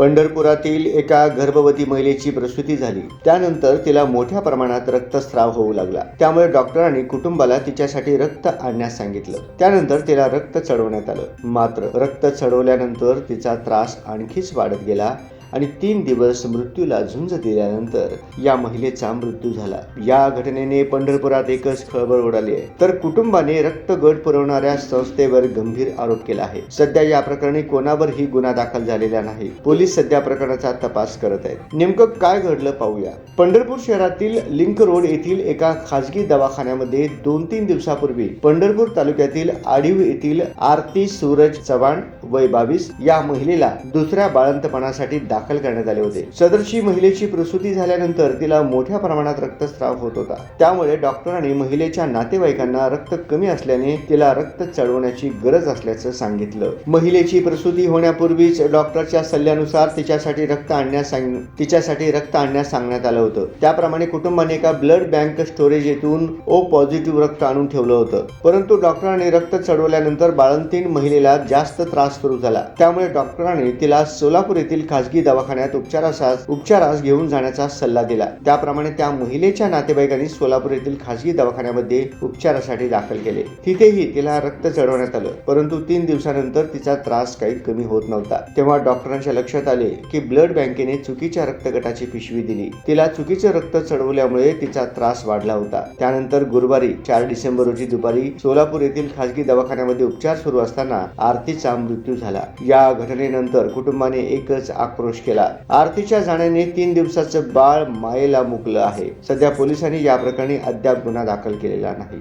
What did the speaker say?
पंढरपुरातील एका गर्भवती महिलेची प्रसूती झाली. त्यानंतर तिला मोठ्या प्रमाणात रक्तस्राव होऊ लागला. त्यामुळे डॉक्टरांनी कुटुंबाला तिच्यासाठी रक्त आणण्यास सांगितलं. त्यानंतर तिला रक्त चढवण्यात आलं. मात्र रक्त चढवल्यानंतर तिचा त्रास आणखीच वाढत गेला. आणि तीन दिवस मृत्यूला झुंज दिल्यानंतर या महिलेचा मृत्यू झाला. या घटनेने पंढरपुरात एकच खळबळ उडाली आहे. तर कुटुंबाने रक्त गट पुरवणाऱ्या संस्थेवर गंभीर आरोप केला आहे. सध्या या प्रकरणी कोणावरही गुन्हा दाखल झालेला नाही. पोलीस सध्या प्रकरणाचा तपास करत आहेत. नेमकं काय घडलं पाहूया. पंढरपूर शहरातील लिंक रोड येथील एका खासगी दवाखान्यामध्ये दोन तीन दिवसापूर्वी पंढरपूर तालुक्यातील आडीव येथील आरती सूरज चव्हाण वय बावीस या महिलेला दुसऱ्या बाळंतपणासाठी दाखल करण्यात आले होते. सदरची महिलेची प्रसूती झाल्यानंतर तिला मोठ्या प्रमाणात रक्तस्राव होत होता. त्यामुळे डॉक्टरांनी महिलेच्या नातेवाईकांना रक्त कमी असल्याने तिला रक्त चढवण्याची गरज असल्याचं सांगितलं. महिलेची प्रसूती होण्यापूर्वीच डॉक्टरच्या सल्ल्यानुसार तिच्यासाठी रक्त आणण्यास सांग तिच्यासाठी रक्त आणण्यास सांगण्यात आलं होतं. त्याप्रमाणे कुटुंबाने एका ब्लड बँक स्टोरेज येथून ओ पॉझिटिव्ह रक्त आणून ठेवलं होतं. परंतु डॉक्टरांनी रक्त चढवल्यानंतर बाळंतीण महिलेला जास्त त्रास सुरू झाला. त्यामुळे डॉक्टरांनी तिला सोलापूर येथील खासगी दवाखान्यात उपचारास उपचारास घेऊन जाण्याचा सल्ला दिला. त्याप्रमाणे त्या महिलेच्या नातेवाईकांनी सोलापूर येथील खासगी दवाखान्यामध्ये उपचारासाठी दाखल केले. तिथेही तिला रक्त चढवण्यात आलं. परंतु तीन दिवसानंतर तिचा त्रास काही कमी होत नव्हता. तेव्हा डॉक्टरांच्या लक्षात आले की ब्लड बँकेने चुकीच्या रक्तगटाची पिशवी दिली. तिला चुकीचे रक्त चढवल्यामुळे तिचा त्रास वाढला होता. त्यानंतर गुरुवारी चार डिसेंबर रोजी दुपारी सोलापूर येथील खासगी दवाखान्यामध्ये उपचार सुरू असताना आरतीचा मृत्यू झाला. या घटनेनंतर कुटुंबाने एकच आक्रोश केला. आरतीच्या जाण्याने तीन दिवसाचं बाळ मायेला मुकलं आहे. सध्या पोलिसांनी या प्रकरणी अद्याप गुन्हा दाखल केलेला नाही.